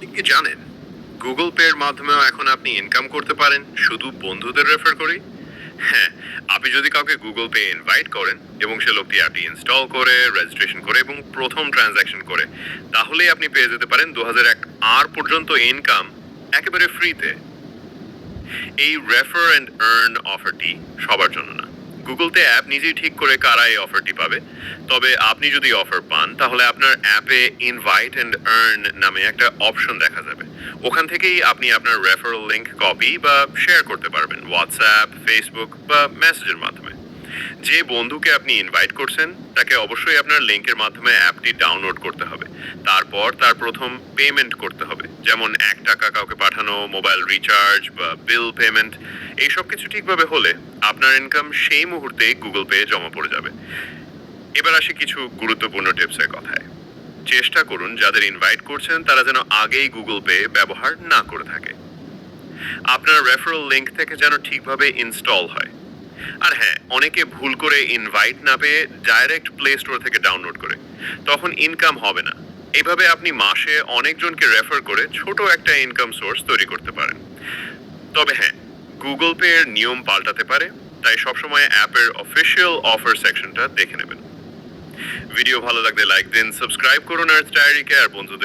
কি জানেন? Google pay এর মাধ্যমেও এখন আপনি ইনকাম করতে পারেন, শুধু বন্ধুদের রেফার করেই? হ্যাঁ আপনি যদি কাউকে গুগল পে ইনভাইট করেন এবং সে লোকটি অ্যাপটি ইনস্টল করে রেজিস্ট্রেশন করে এবং প্রথম ট্রানজ্যাকশন করে, তাহলেই আপনি পেয়ে যেতে পারেন দু এক আর পর্যন্ত ইনকাম একেবারে ফ্রিতে এই রেফার অ্যান্ড আর্ন অফারটি সবার জন্য না। গুগলতে অ্যাপ নিজেই ঠিক করে কারা এই অফারটি পাবে। তবে আপনি যদি অফার পান, তাহলে আপনার অ্যাপে ইনভাইট অ্যান্ড আর্ন নামে একটা অপশন দেখা যাবে। ওখান থেকেই আপনি আপনার রেফারেল লিংক কপি বা শেয়ার করতে পারবেন হোয়াটসঅ্যাপ ফেসবুক বা মেসেজের মাধ্যমে। যে বন্ধুকে আপনি ইনভাইট করছেন, তাকে অবশ্যই আপনার লিঙ্কের মাধ্যমে অ্যাপটি ডাউনলোড করতে হবে। তারপর তার প্রথম পেমেন্ট করতে হবে। যেমন এক টাকা কাউকে পাঠানো, মোবাইল রিচার্জ বা বিল পেমেন্ট এই সব কিছু ঠিকভাবে হলে আপনার ইনকাম সেই মুহূর্তে গুগল পে জমা পড়ে যাবে। এবার আসি কিছু গুরুত্বপূর্ণ টিপসের কথায়। চেষ্টা করুন যাদের ইনভাইট করছেন, তারা যেন আগেই গুগল পে ব্যবহার না করে থাকে। আপনার রেফারেল লিঙ্ক থেকে যেন ঠিকভাবে ইনস্টল হয়। আর হ্যাঁ অনেকে ভুল করে ইনভাইট না পেয়ে ডাইরেক্ট প্লে স্টোর থেকে ডাউনলোড করে। তখন ইনকাম হবে না। এভাবে আপনি মাসে অনেকজনকে রেফার করে ছোট একটা ইনকাম সোর্স তৈরি করতে পারেন। তবে হ্যাঁ গুগল পে এর নিয়ম পাল্টাতে পারে, তাই সবসময় অ্যাপের অফিসিয়াল অফার সেকশনটা দেখে নেবেন। ভিডিও ভালো লাগলে লাইক দিন সাবস্ক্রাইব করুন আর ডায়েরিকে আর বন্ধুদের